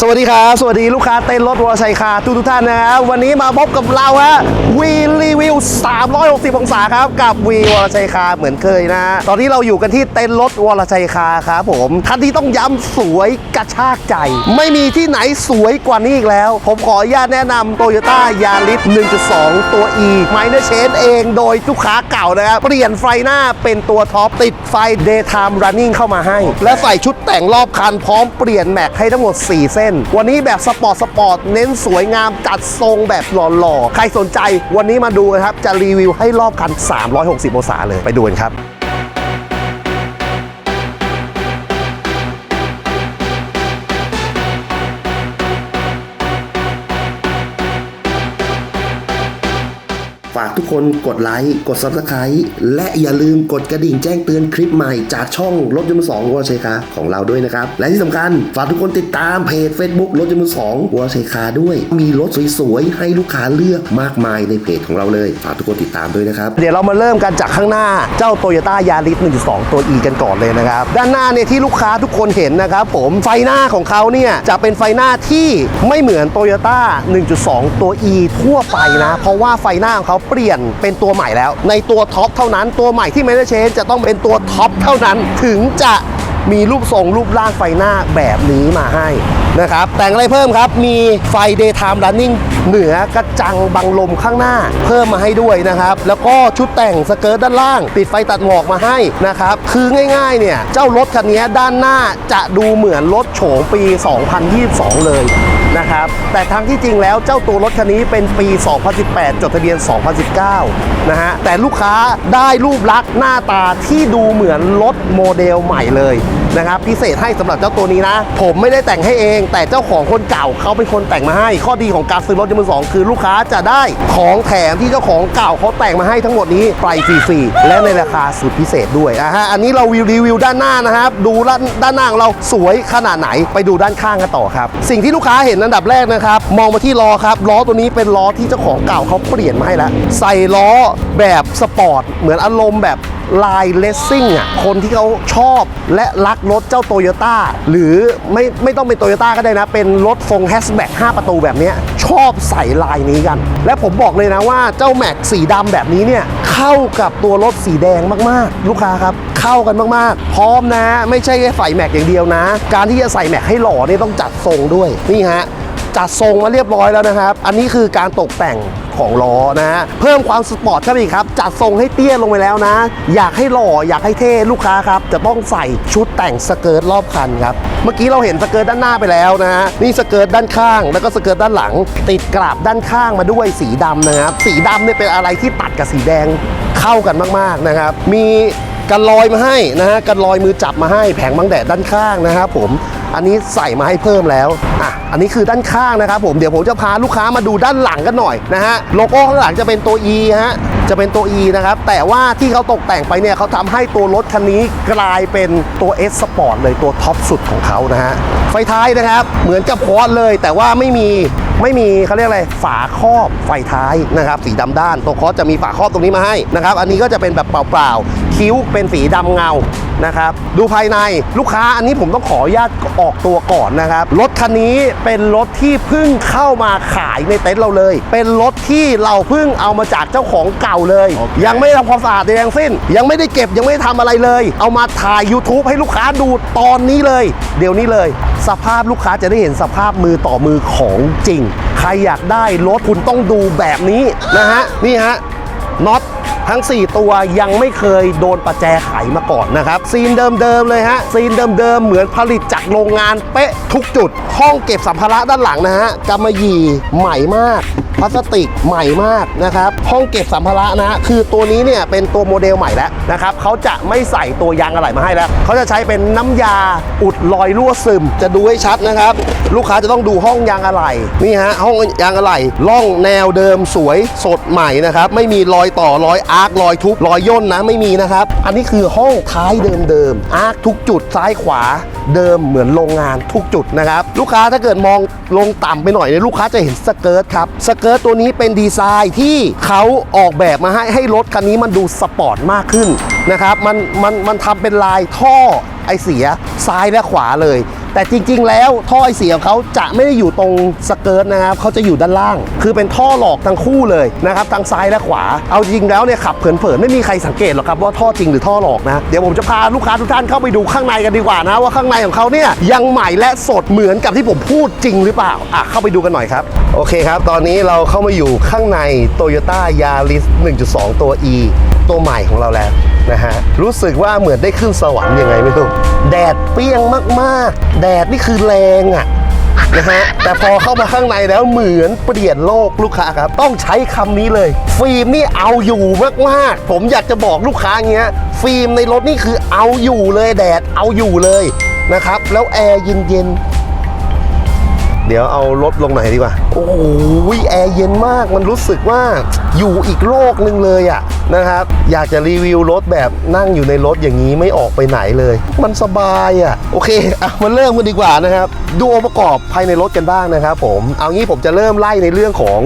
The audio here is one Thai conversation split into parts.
สวัสดีครับ สวัสดีลูกค้าเต้นรถวอร์ชัยคาทุกทุกท่านนะครับวันนี้มาพบกับเราฮะวีรีวิว 360 องศาครับกับวีวอร์ชัยคาเหมือนเคยนะ ตอนนี้เราอยู่กันที่เต้นรถวอร์ชัยคาครับผมคันที่ต้องย้ำสวยกระชากใจ ไม่มีที่ไหนสวยกว่านี้อีกแล้ว ผมขออนุญาตแนะนำโตโยต้ายาริส1.2 ตัว E ไมเนอร์เชนเองโดยลูกค้าเก่านะครับเปลี่ยนไฟหน้าเป็นตัวท็อปติดไฟ Daytime Running เข้ามาให้ และใส่ชุดแต่งรอบคันพร้อมเปลี่ยนแม็กให้ทั้งหมด 4 เส้นวันนี้แบบสปอร์ตสปอร์ตเน้นสวยงามจัดทรงแบบหล่อๆ ใครสนใจวันนี้มาดูนะครับ จะรีวิวให้รอบคัน 360 องศาเลยไปดูกันครับ ทุกคนกดไลค์ กด Subscribe และอย่าลืมกดกระดิ่งแจ้งเตือนคลิปใหม่จากช่องรถยนต์สองวอร์ชัยคาของเราด้วยนะครับ และที่สำคัญฝากทุกคนติดตามเพจ Facebook รถยนต์สองวอร์ชัยคาด้วย มีรถสวยๆ ให้ลูกค้าเลือกมากมายในเพจของเราเลยฝากทุกคนติดตามด้วยนะครับ เดี๋ยวเรามาเริ่มกันจากข้างหน้าเจ้า Toyota Yaris 1.2 ตัว E กันก่อนเลยนะครับ ด้านหน้าเนี่ยที่ลูกค้าทุกคนเห็นนะครับผมไฟหน้าของเขาเนี่ยจะเป็นไฟหน้าที่ไม่เหมือน Toyota 1.2 ตัว E ทั่วไปนะ เพราะว่าไฟหน้าของเขาเปลี่ยนเป็นตัวใหม่แล้ว ในตัวท็อปเท่านั้นตัวใหม่ที่ไม่ได้เชนจะต้องเป็นตัวท็อปเท่านั้นถึงจะมีรูปทรงรูปร่างไฟหน้าแบบนี้มาให้นะครับ แต่งอะไรเพิ่มครับ มีไฟ daytime running เหนือกระจังบังลมข้างหน้า เพิ่มมาให้ด้วยนะครับ แล้วก็ชุดแต่งสเกิร์ตด้านล่าง ติดไฟตัดหมอกมาให้นะครับ คือง่ายๆเนี่ย เจ้ารถคันนี้ด้านหน้าจะดูเหมือนรถโฉมปี 2022 เลย นะครับ แต่ทั้งที่จริงแล้วเจ้าตัวรถคันนี้เป็นปี 2018 จดทะเบียน 2019 นะฮะ แต่ลูกค้าได้รูปลักษณ์หน้าตาที่ดูเหมือนรถโมเดลใหม่เลย นะครับพิเศษให้สำหรับเจ้าตัวนี้นะ ผมไม่ได้แต่งให้เอง แต่เจ้าของคนเก่าเขาเป็นคนแต่งมาให้ ข้อดีของการซื้อรถยนต์มือสองคือลูกค้าจะได้ของแถมที่เจ้าของเก่าเขาแต่งมาให้ทั้งหมดนี้ไปฟรีๆและในราคาสุดพิเศษด้วยอะฮะอันนี้เรารีวิวด้านหน้านะครับดูด้านด้านหน้าของเราสวยขนาดไหนไปดูด้านข้างกันต่อครับสิ่งที่ลูกค้าเห็นอันดับแรกนะครับมองมาที่ล้อครับล้อตัวนี้เป็นล้อที่เจ้าของเก่าเขาเปลี่ยนมาให้แล้วใส่ล้อแบบสปอร์ตเหมือนอารมณ์แบบ ลายเลสซิ่งอะคนที่เขาชอบและรักรถเจ้าโตโยต้าหรือไม่ไม่ต้องเป็นโตโยต้าก็ได้นะ เป็นรถทรงแฮชแบ็ก5ประตูแบบนี้ชอบใส่ลายนี้กัน และผมบอกเลยนะว่าเจ้าแม็กสีดำแบบนี้เนี่ยเข้ากับตัวรถสีแดงมากๆ ลูกค้าครับเข้ากันมากๆ พร้อมนะ ไม่ใช่แค่ใส่แม็กอย่างเดียวนะ การที่จะใส่แม็กให้หล่อเนี่ยต้องจัดทรงด้วยนี่ฮะ จัดทรงมาเรียบร้อยแล้วนะครับ อันนี้คือการตกแต่งของล้อนะฮะเพิ่มความสปอร์ตเข้าไปอีกครับ จัดทรงให้เตี้ยลงไปแล้วนะ อยากให้หล่ออยากให้เท่ลูกค้าครับ จะต้องใส่ชุดแต่งสเกิร์ตรอบคันครับ เมื่อกี้เราเห็นสเกิร์ตด้านหน้าไปแล้วนะฮะนี่สเกิร์ตด้านข้าง แล้วก็สเกิร์ตด้านหลัง ติดกราบด้านข้างมาด้วยสีดำนะครับ สีดำเนี่ยเป็นอะไรที่ตัดกับสีแดงเข้ากันมากๆนะครับ มีกันลอยมาให้นะฮะกันลอยมือจับมาให้แผงบังแดดด้านข้างนะครับผมอันนี้ใส่มาให้เพิ่มแล้วอะ อันนี้คือด้านข้างนะครับผมเดี๋ยวผมจะพาลูกค้ามาดูด้านหลังกันหน่อยนะฮะโลโก้ข้างหลังจะเป็นตัว E ฮะจะเป็นตัว E นะครับแต่ว่าที่เขาตกแต่งไปเนี่ยเขาทำให้ตัวรถคันนี้กลายเป็นตัว S Sport เลยตัวท็อปสุดของเขานะฮะไฟท้ายนะครับเหมือนกับพอร์ตเลย แต่ว่าไม่มีไม่มีเขาเรียกอะไรฝาครอบไฟท้ายนะครับสีดำด้านตัวคอสจะมีฝาครอบตรงนี้มาให้นะครับอันนี้ก็จะเป็นแบบเปล่าๆคิ้วเป็นสีดำเงานะครับดูภายในลูกค้าอันนี้ผมต้องขออนุญาตออกตัวก่อนนะครับรถคันนี้เป็นรถที่เพิ่งเข้ามาขายในเต็นท์เราเลย เป็นรถที่เราเพิ่งเอามาจากเจ้าของเก่าเลย ยังไม่ได้ทำความสะอาดใดทั้งสิ้น ยังไม่ได้เก็บยังไม่ได้ทำอะไรเลย เอามาถ่าย YouTube ให้ลูกค้าดูตอนนี้เลย เดี๋ยวนี้เลย สภาพลูกค้าจะได้เห็นสภาพมือต่อมือของจริง ใครอยากได้รถคุณต้องดูแบบนี้นะฮะนี่ฮะน็อต ทั้ง 4 ตัวยังไม่เคยโดนประแจไขมาก่อนนะครับ ซีนเดิมๆเลยฮะ ซีนเดิมๆเหมือนผลิตจากโรงงานเป๊ะทุกจุด ห้องเก็บสัมภาระด้านหลังนะฮะกำมะหยี่ใหม่มาก พลาสติกใหม่มากนะครับ ห้องเก็บสัมภาระนะ คือตัวนี้เนี่ยเป็นตัวโมเดลใหม่แล้วนะครับเขาจะไม่ใส่ตัวยางอะไหล่มาให้แล้วเขาจะใช้เป็นน้ำยาอุดรอยรั่วซึม จะดูให้ชัดนะครับ ลูกค้าจะต้องดูห้องยางอะไหล่นี่ฮะห้องยางอะไหล่ล่องแนวเดิมสวยสดใหม่นะครับไม่มีรอยต่อรอยอาร์ครอยทุบรอยย่นนะไม่มีนะครับ อันนี้คือห้องท้ายเดิมๆอาร์คทุกจุดซ้ายขวาเดิมเหมือนโรงงานทุกจุดนะครับ ลูกค้าถ้าเกิดมองลงต่ำไปหน่อยเนี่ยลูกค้าจะเห็นสเกิร์ตครับสเกิร์ตตัวนี้เป็นดีไซน์ที่เขาออกแบบมาให้ให้รถคันนี้มันดูสปอร์ตมากขึ้นนะครับ มันมันมันทำเป็นลายท่อไอเสียซ้ายและขวาเลย แต่จริง ๆ แล้วท่อไอเสียของเขาจะไม่ได้อยู่ตรงสเกิร์ตนะครับเขาจะอยู่ด้านล่าง คือเป็นท่อหลอกทั้งคู่เลยนะครับทั้งซ้ายและขวา เอาจริงแล้วเนี่ยขับเผินๆไม่มีใครสังเกตหรอกครับว่าท่อจริงหรือท่อหลอกนะเดี๋ยวผมจะพาลูกค้าทุกท่านเข้าไปดูข้างในกันดีกว่านะว่าข้างในของเขาเนี่ยยังใหม่และสดเหมือนกับที่ผมพูดจริงหรือเปล่าอะเข้าไปดูกันหน่อยครับโอเคครับ ตอนนี้เราเข้ามาอยู่ข้างใน Toyota Yaris 1.2 ตัว E ตัวใหม่ของเราแล้วนะฮะรู้สึกว่าเหมือนได้ขึ้นสวรรค์ยังไงไม่รู้แดดเปรี้ยงมากๆ แดดนี่คือแรงอะนะฮะแต่พอเข้ามาข้างในแล้วเหมือนเปลี่ยนโลกลูกค้าครับ ต้องใช้คำนี้เลย ฟิล์มนี่เอาอยู่มากๆ ผมอยากจะบอกลูกค้าอย่างเงี้ย ฟิล์มในรถนี่คือเอาอยู่เลยแดดเอาอยู่เลยนะครับ แล้วแอร์เย็นๆ เดี๋ยวเอารถลงไหนดีกว่า โอ้โหแอร์เย็นมากมันรู้สึกว่าอยู่อีกโลกหนึ่งเลยอะ นะครับ อยากจะรีวิวรถแบบนั่งอยู่ในรถอย่างนี้ไม่ออกไปไหนเลย มันสบายอะโอเคอะมาเริ่มกันดีกว่านะครับ ดูองค์ประกอบภายในรถกันบ้างนะครับผม เอางี้ผมจะเริ่มไล่ในเรื่องของ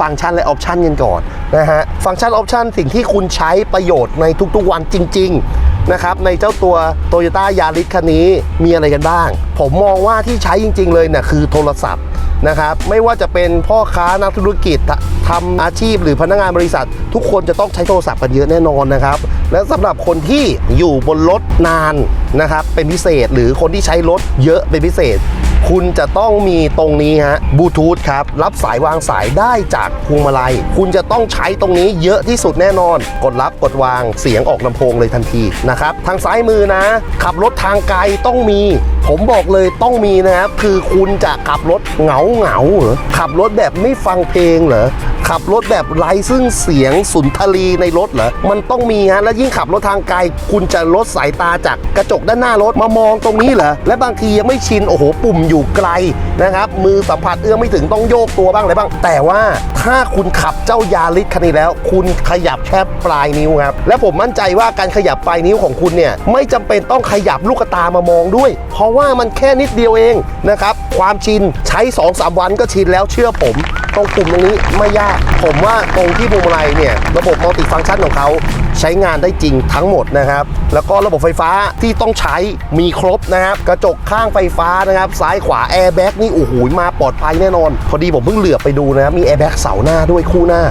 ฟังก์ชันและออปชันกันก่อนนะฮะ ฟังก์ชันออปชันสิ่งที่คุณใช้ประโยชน์ในทุกๆวันจริง ๆ นะครับ ในเจ้าตัว Toyota Yaris คันนี้มีอะไรกันบ้าง ผมมองว่าที่ใช้จริง ๆ เลยเนี่ยคือโทรศัพท์ นะครับไม่ว่าจะเป็นพ่อค้านักธุรกิจททำอาชีพหรือพนักงานบริษัท ทุกคนจะต้องใช้โทรศัพท์กันเยอะแน่นอนนะครับ และสำหรับคนที่อยู่บนรถนานนะครับเป็นพิเศษหรือคนที่ใช้รถเยอะเป็นพิเศษ คุณจะต้องมีตรงนี้ฮะบลูทูธครับ รับสายวางสายได้จากพวงมาลัย คุณจะต้องใช้ตรงนี้เยอะที่สุดแน่นอน กดรับกดวางเสียงออกลำโพงเลยทันทีนะครับ ทางซ้ายมือนะ ขับรถทางไกลต้องมี ผมบอกเลยต้องมีนะครับ คือคุณจะขับรถเหงาเหงาเหรอขับรถแบบไม่ฟังเพลงเหรอ ขับรถแบบไร้ซึ่งเสียงสุนทรีในรถเหรอ มันต้องมีฮะ แล้วยิ่งขับรถทางไกล คุณจะลดสายตาจากกระจกด้านหน้ารถมามองตรงนี้เหรอ และบางทียังไม่ชิน โอ้โห ปุ่มอยู่ไกลนะครับ มือสัมผัสเอื้อมไม่ถึงต้องโยกตัวบ้างอะไรบ้าง แต่ว่าถ้าคุณขับเจ้ายาริสคันนี้แล้ว คุณขยับแค่ปลายนิ้วครับ และผมมั่นใจว่าการขยับปลายนิ้วของคุณเนี่ยไม่จำเป็นต้องขยับลูกตามามองด้วย เพราะว่ามันแค่นิดเดียวเองนะครับ ความชินใช้2-3วันก็ชินแล้วเชื่อผม ตรงปุ่มตรงนี้ไม่ยาก ผมว่าตรงที่พวงมาลัยเนี่ยระบบมัลติฟังก์ชันของเขาใช้งานได้จริงทั้งหมดนะครับ แล้วก็ระบบไฟฟ้าที่ต้องใช้มีครบนะครับ กระจกข้างไฟฟ้านะครับ ซ้ายขวาแอร์แบ็กนี่โอ้โหมาปลอดภัยแน่นอน พอดีผมเพิ่งเหลือบไปดูนะครับ มีแอร์แบ็กเสาหน้าด้วยคู่หน้า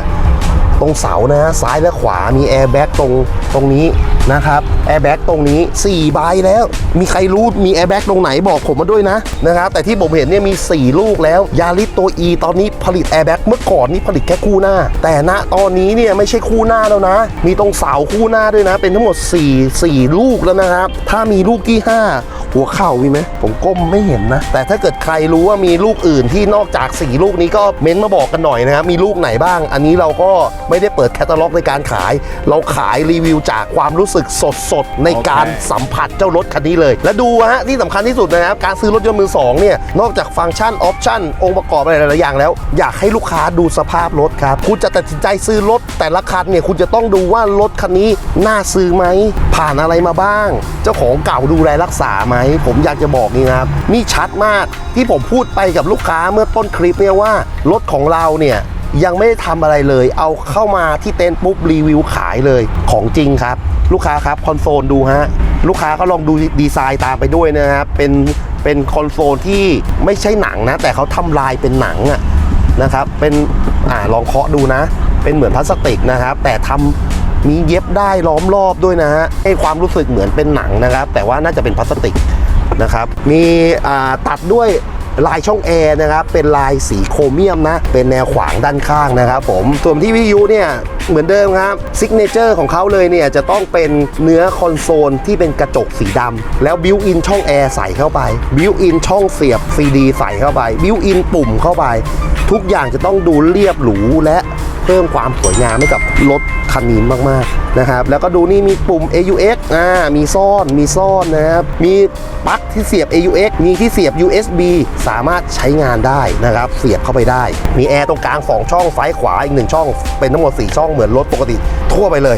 ตรงเสานะฮะซ้ายและขวามีแอร์แบ็กตรงตรงนี้ นะครับแอร์แบ็กตรงนี้ 4 ใบแล้ว มีใครรู้มีแอร์แบ็กตรงไหนบอกผมมาด้วยนะนะครับแต่ที่ผมเห็นเนี่ยมี 4 ลูกแล้วยาริสตัว E ตอนนี้ผลิตแอร์แบ็กเมื่อก่อนนี่ผลิตแค่คู่หน้า แต่ณตอนนี้เนี่ยไม่ใช่คู่หน้าแล้วนะ มีตรงเสาคู่หน้าด้วยนะ เป็นทั้งหมด 4 4 ลูกแล้วนะครับ ถ้ามีลูกที่5หัวเข่ามีไหมผมก้มไม่เห็นนะ แต่ถ้าเกิดใครรู้ว่ามีลูกอื่นที่นอกจาก 4 ลูกนี้ก็เม้นต์มาบอกกันหน่อยนะครับ มีลูกไหนบ้าง อันนี้เราก็ไม่ได้เปิดแคตตาล็อกในการขาย เราขายรีวิวจากความรู้สึกสดๆ ในการสัมผัสเจ้ารถคันนี้เลย และดูฮะที่สำคัญที่สุดนะครับการซื้อรถยนต์มือสองเนี่ยนอกจากฟังก์ชันออปชั่นองค์ประกอบอะไรหลายๆอย่างแล้ว อยากให้ลูกค้าดูสภาพรถครับคุณจะตัดสินใจซื้อรถแต่ละคันเนี่ยคุณจะต้องดูว่ารถคันนี้น่าซื้อไหมผ่านอะไรมาบ้าง เจ้าของเก่าดูแลรักษาไหมผมอยากจะบอกนี่นะครับนี่ชัดมากที่ผมพูดไปกับลูกค้าเมื่อต้นคลิปเนี่ยว่ารถของเราเนี่ย ยังไม่ได้ทำอะไรเลย เอาเข้ามาที่เต็นท์ปุ๊บรีวิวขายเลยของจริงครับ ลูกค้าครับคอนโซลดูฮะลูกค้าก็ลองดูดีไซน์ตามไปด้วยนะครับเป็นเป็นคอนโซลที่ไม่ใช่หนังนะ แต่เขาทำลายเป็นหนังอะนะครับเป็นอ่าลองเคาะดูนะ เป็นเหมือนพลาสติกนะครับ แต่ทำมีเย็บได้ล้อมรอบด้วยนะฮะให้ความรู้สึกเหมือนเป็นหนังนะครับ แต่ว่าน่าจะเป็นพลาสติกนะครับ มีตัดด้วย ลายช่องแอร์นะครับเป็นลายสีโครเมียมนะเป็นแนวขวางด้านข้างนะครับผมส่วนที่วิทยุเนี่ย เหมือนเดิมครับซิกเนเจอร์ของเขาเลยเนี่ยจะต้องเป็นเนื้อคอนโซลที่เป็นกระจกสีดำแล้วบิวอินช่องแอร์ใส่เข้าไปบิวอินช่องเสียบซีดีใส่เข้าไปบิวอินปุ่มเข้าไป ทุกอย่างจะต้องดูเรียบหรูและเพิ่มความสวยงามให้กับรถคันนี้มากๆนะครับ แล้วก็ดูนี่มีปุ่ม AUX อ่ามีซ่อนมีซ่อนนะครับ มีปลั๊กที่เสียบ AUX มีที่เสียบ USB สามารถใช้งานได้นะครับ เสียบเข้าไปได้ มีแอร์ตรงกลาง 2 ช่องซ้ายขวาอีก 1 ช่องเป็นทั้งหมด 4 ช่องเหมือนรถปกติทั่วไปเลย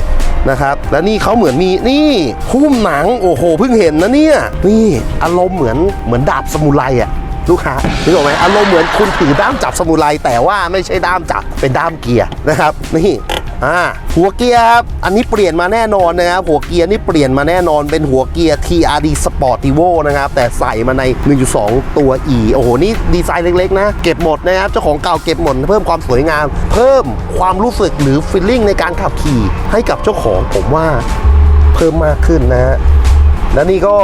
นะครับ และนี่เขาเหมือนมีนี่หุ้มหนังโอ้โหเพิ่งเห็นนะเนี่ยนี่อารมณ์เหมือนเหมือนดาบสมุไรอะลูกค้านึกออกไหมอารมณ์เหมือนคุณถือด้ามจับสมุไรแต่ว่าไม่ใช่ด้ามจับเป็นด้ามเกียร์นะครับนี่ อ่าหัวเกียร์ครับอันนี้เปลี่ยนมาแน่นอนนะครับหัวเกียร์นี่เปลี่ยนมาแน่นอนเป็นหัวเกียร์ TRD Sportivo นะครับแต่ใส่มาใน 1.2 ตัว E โอ้โหนี่ดีไซน์เล็กๆนะเก็บหมดนะครับเจ้าของเก่าเก็บหมดเพิ่มความสวยงาม เพิ่มความรู้สึกหรือฟีลลิ่งในการขับขี่ให้กับเจ้าของผมว่าเพิ่มมากขึ้นนะฮะและนี่ก็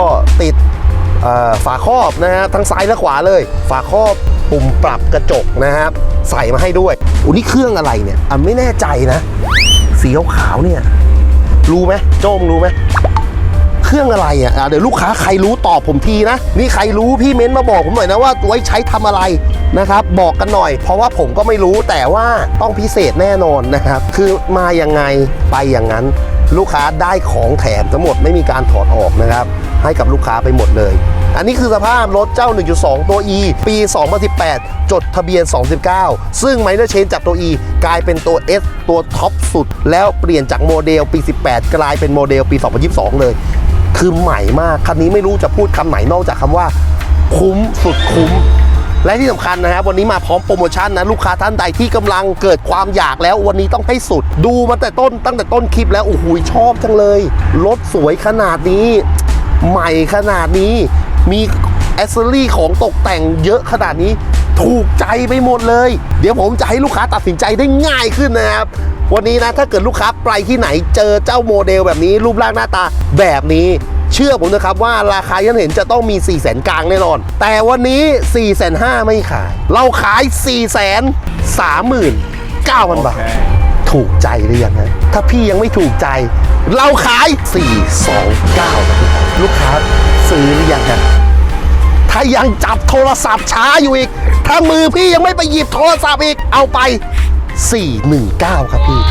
ติดฝาครอบนะฮะทั้งซ้ายและขวาเลย ฝาครอบ ปุ่มปรับกระจกนะครับ ใส่มาให้ด้วยอุนี่เครื่องอะไรเนี่ยอะไม่แน่ใจนะ สีขาวเนี่ย รู้ไหมโจมรู้ไหมเครื่องอะไรอะเดี๋ยวลูกค้าใครรู้ตอบผมทีนะ นี่ใครรู้พี่เม้นมาบอกผมหน่อยนะว่าไว้ใช้ทำอะไรนะครับ บอกกันหน่อย เพราะว่าผมก็ไม่รู้แต่ว่าต้องพิเศษแน่นอนนะครับ คือมาอยังไงไปอย่างนั้น ลูกค้าได้ของแถมทั้งหมดไม่มีการถอดออกนะครับ ให้กับลูกค้าไปหมดเลย อันนี้คือสภาพรถเจ้า 1.2 ตัว E ปี 2018 จดทะเบียน 29 ซึ่งไมเนอร์เชนจากตัว E กลายเป็นตัว S ตัวท็อปสุด แล้วเปลี่ยนจากโมเดลปี 18 กลายเป็นโมเดลปี 2022 เลย คือใหม่มากคันนี้ไม่รู้จะพูดคำไหนนอกจากคำว่า คุ้มสุดคุ้มและที่สำคัญนะครับวันนี้มาพร้อมโปรโมชั่นนะลูกค้าท่านใดที่กำลังเกิดความอยากแล้ววันนี้ต้องให้สุด ดูมาแต่ต้นตั้งแต่ต้นคลิปแล้วโอ้โหชอบจังเลย รถสวยขนาดนี้ ใหม่ขนาดนี้ มีแอสเซอรี่ของตกแต่งเยอะขนาดนี้ถูกใจไปหมดเลย เดี๋ยวผมจะให้ลูกค้าตัดสินใจได้ง่ายขึ้นนะครับ วันนี้นะถ้าเกิดลูกค้าไปที่ไหนเจอเจ้าโมเดลแบบนี้ รูปร่างหน้าตาแบบนี้ เชื่อผมนะครับว่าราคายันเห็นจะต้องมี 4 0 0แสนกลางแน่นอน แต่วันนี้ 4 5 0 0 0ไม่ขาย เราขาย 4 3 9 0 0 0 บาท ถูกใจหรือยังฮะถ้าพี่ยังไม่ถูกใจ เราขาย 429ครับ ลูกค้าซื้อหรือยังฮะถ้ายังจับโทรศัพท์ช้าอยู่อีก ถ้ามือพี่ยังไม่ไปหยิบโทรศัพท์อีก เอาไป 419 ครับพี่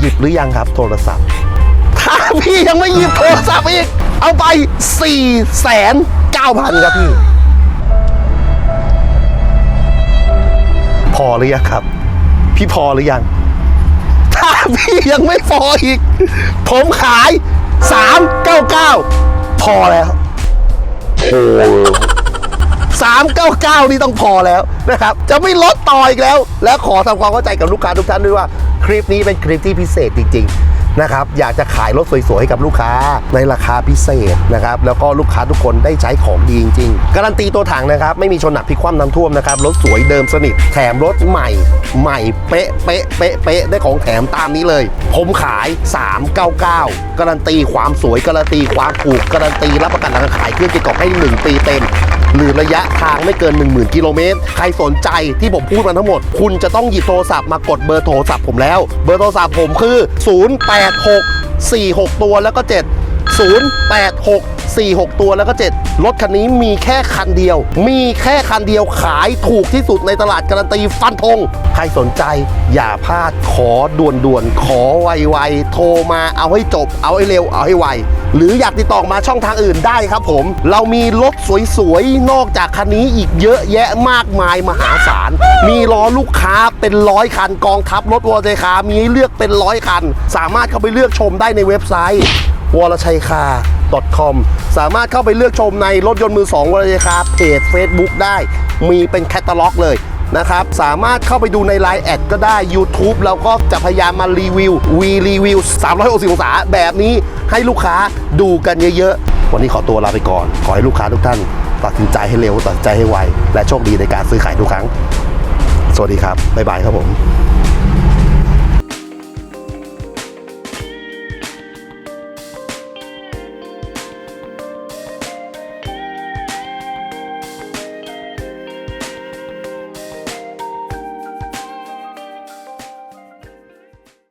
หยิบหรือยังครับโทรศัพท์ ถ้าพี่ยังไม่หยิบโทรศัพท์อีก เอาไป 4 9 0 0 0ครับพี่ พอหรือยังครับ พี่พอหรือยัง ถ้าพี่ยังไม่พออีก ผมขาย 399 พอแล้วโอ้399 นี่ต้องพอแล้วนะครับ จะไม่ลดต่ออีกแล้ว และขอทำความเข้าใจกับลูกค้าทุกท่านด้วยว่า คลิปนี้เป็นคลิปที่พิเศษจริงๆ นะครับอยากจะขายรถสวยๆให้กับลูกค้าในราคาพิเศษนะครับแล้วก็ลูกค้าทุกคนได้ใช้ของดีจริงๆ การันตีตัวถังนะครับไม่มีชนหนักพลิกคว่ำน้ำท่วมนะครับรถสวยเดิมสนิทแถมรถใหม่ใหม่เป๊ะเป๊ะเป๊ะเป๊ะได้ของแถมตามนี้เลย ผมขาย 399 การันตีความสวยการันตีความถูกการันตีรับประกันการขายเครื่องติดต่อให้ 1 ปีเต็ม หรือระยะทางไม่เกิน 10,000 กิโลเมตร ใครสนใจที่ผมพูดมาทั้งหมด คุณจะต้องหยิบโทรศัพท์มากดเบอร์โทรศัพท์ผมแล้ว เบอร์โทรศัพท์ผมคือ 086 46 ตัวแล้วก็ 7 086 46 ตัวแล้วก็ 7 รถคันนี้มีแค่คันเดียว มีแค่คันเดียวขายถูกที่สุดในตลาดการันตีฟันธงใครสนใจอย่าพลาดขอด่วนๆ ขอไวๆ โทรมาเอาให้จบ เอาให้เร็ว เอาให้ไว หรืออยากติดต่อมาช่องทางอื่นได้ครับผม เรามีรถสวยๆ นอกจากคันนี้อีกเยอะแยะมากมายมหาศาล มีล้อลูกค้าเป็นร้อยคันกองทัพรถวอเตคามีให้เลือกเป็นร้อยคัน สามารถเข้าไปเลือกชมได้ในเว็บไซต์ วรชัยคา .com สามารถเข้าไปเลือกชมในรถยนต์มือ2วรชัยคาเพจ Facebook ได้ มีเป็นแคตตาล็อกเลยนะครับ สามารถเข้าไปดูใน Line แอดก็ได้ YouTube เราก็จะพยายามมารีวิววีรีวิว360องศาแบบนี้ให้ลูกค้าดูกันเยอะๆ วันนี้ขอตัวลาไปก่อน ขอให้ลูกค้าทุกท่านตัดสินใจให้เร็วตัดสินใจให้ไว และโชคดีในการซื้อขายทุกครั้ง สวัสดีครับ บ๊ายบายครับผม